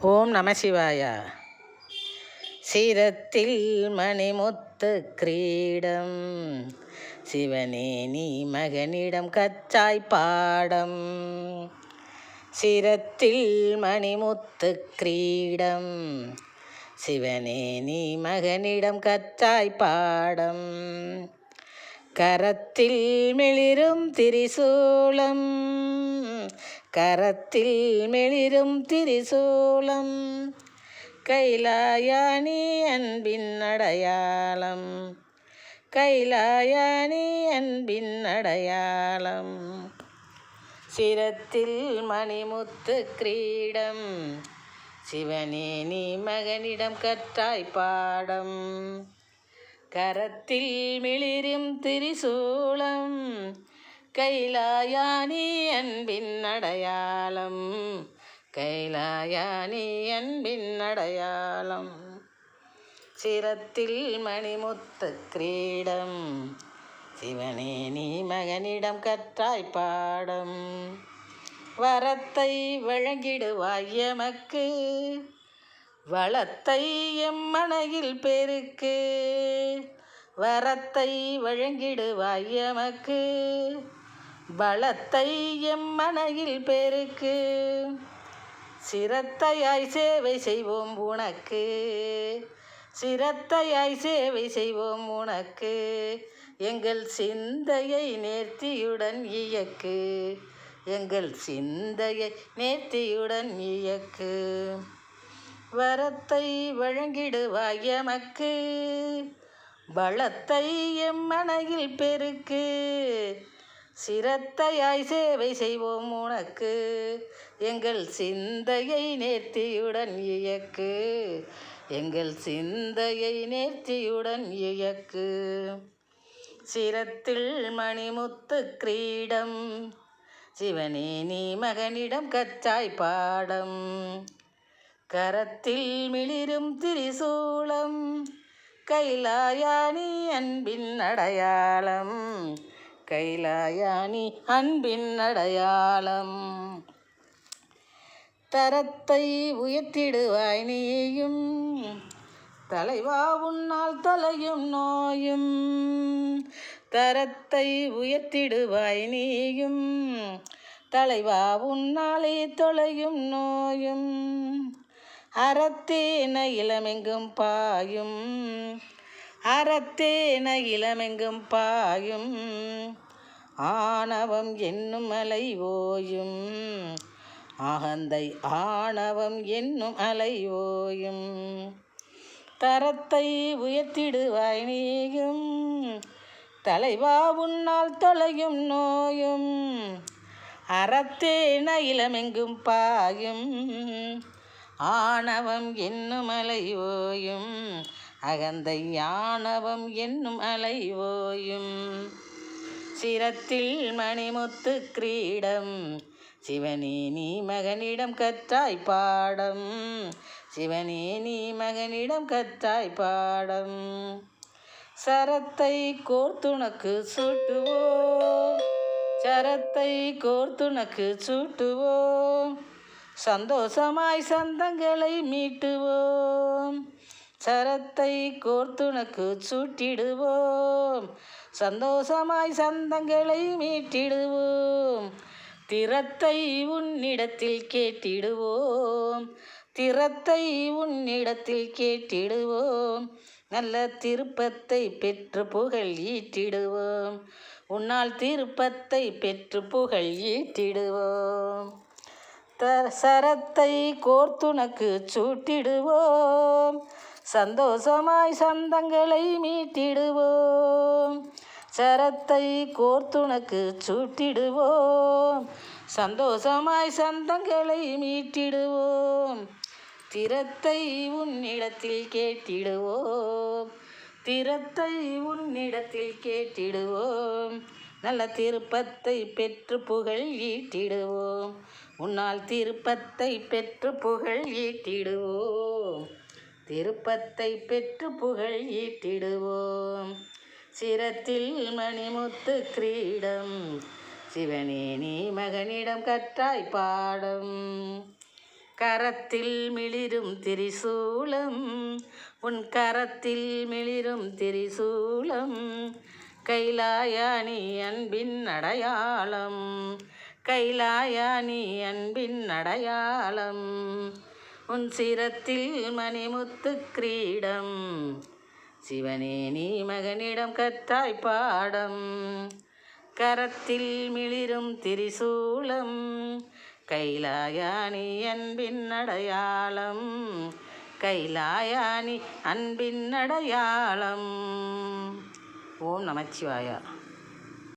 ஓம் நம சிவாயா. சிரத்தில் மணிமுத்து கிரீடம். சிவனே நீ மகனிடம் கச்சாய் பாடம். சிரத்தில் மணிமுத்து கிரீடம். சிவனே நீ மகனிடம் கச்சாய் பாடம். கரத்தில் மிளிரும் திரிசூலம். கரத்தில் மெளிரும் திரிசூலம் கைலாயாணி அன்பின் அடையாளம் கைலாயாணி அன்பின் அடையாளம். சிரத்தில் மணிமுத்து கிரீடம் சிவனே நீ மகனிடம் கற்றாய் பாடம். கரத்தில் மிளிரும் திரிசூலம் கைலாயானி அன்பின் அடையாளம். கைலாயானி அன்பின் அடையாளம். சிரத்தில் மணிமுத்து கிரீடம். சிவனே நீ மகனிடம் கற்றாய் பாடம். வரத்தை வழங்கிடுவாய் எமக்கு. வளத்தை எம்மனையில் பெருக்கு. வரத்தை வழங்கிடுவாய் எமக்கு. பலத்தை எம்மனையில் பெருக்கு. சிரத்தையாய் சேவை செய்வோம் உனக்கு. சிரத்தையாய் சேவை செய்வோம் உனக்கு. எங்கள் சிந்தையை நேர்த்தியுடன் இயக்கு. எங்கள் சிந்தையை நேர்த்தியுடன் இயக்கு. வரத்தை வழங்கிடுவாய் எமக்கு. பலத்தை எம்மனையில் பெருக்கு. சிரத்தையாய் சேவை செய்வோம் உனக்கு. எங்கள் சிந்தையை நேர்த்தியுடன் இயக்கு. எங்கள் சிந்தையை நேர்த்தியுடன் இயக்கு. சிரத்தில் மணிமுத்து கிரீடம். சிவனே நீ மகனிடம் கச்சாய் பாடம். கரத்தில் மிளிரும் திரிசூலம். கைலாயானி அன்பின் அடையாளம். கைலாயானி அன்பின் அடையாளம். தரத்தை உயர்த்திடுவாய் நீயும். தலைவா உன்னால் தலையும் நோயும். தரத்தை உயர்த்திடுவாய் நீயும். தலைவா உன்னாலே தொலையும் நோயும். அறத்தேன இளமெங்கும் பாயும். அறத்தேன இளமெங்கும் பாயும். ஆணவம் என்னும் அலை ஓயும். அகந்தை ஆணவம் என்னும் அலை ஓயும். தரத்தை உயர்த்திடுவாய் நீயும். தலைவா உன்னால் தொலையும் நோயும். அறத்தேன இளமெங்கும் பாயும். ஆணவம் என்னும் அலை ஓயும். அகந்தை யானவம் என்னும் அலை ஓயும். சிரத்தில் மணிமுத்து கிரீடம். சிவனே நீ மகனிடம் கற்றாய் பாடம். சிவனே நீ மகனிடம் கற்றாய் பாடம். சரத்தை கோர்த்துனக்கு சூட்டுவோம். சரத்தை கோர்த்துனக்கு சூட்டுவோம். சந்தோஷமாய் சந்தங்களை மீட்டுவோம். சரத்தை கோர்த்துனக்கு சூட்டிடுவோம். சந்தோஷமாய் சந்தங்களை மீட்டிடுவோம். திறத்தை உன்னிடத்தில் கேட்டிடுவோம். திறத்தை உன்னிடத்தில் கேட்டிடுவோம். நல்ல திருப்பத்தை பெற்று புகழ் ஈட்டிடுவோம். உன்னால் திருப்பத்தை பெற்று புகழ் ஈட்டிடுவோம். சரத்தை கோர்த்துனக்கு சூட்டிடுவோம். சந்தோஷமாய் சந்தங்களை மீட்டிடுவோம். சரத்தை கோர்த்துணக்கு சூட்டிடுவோம். சந்தோஷமாய் சந்தங்களை மீட்டிடுவோம். திறத்தை உன்னிடத்தில் கேட்டிடுவோம். திறத்தை உன்னிடத்தில் கேட்டிடுவோம். நல்ல திருப்பத்தை பெற்று புகழ் ஈட்டிடுவோம். உன்னால் திருப்பத்தை பெற்று புகழ் ஈட்டிடுவோம். திருப்பத்தை பெற்று புகழ் ஈட்டிடுவோம். சிரத்தில் மணிமுத்து கிரீடம் சிவனே நீ மகனிடம் கற்றாய் பாடம். கரத்தில் மிளிரும் திரிசூலம் உன் கரத்தில் மிளிரும் திரிசூலம். கைலாயானி அன்பின் அடையாளம் கைலாயானி அன்பின் அடையாளம். உன் சிரத்தில் மணிமுத்து கிரீடம். சிவனே நீ மகனிடம் கத்தாய் பாடம். கரத்தில் மிளிரும் திரிசூலம். கைலாயானி அன்பின் அடையாளம். கைலாயானி அன்பின் அடையாளம். ஓம் நமச்சிவாயா.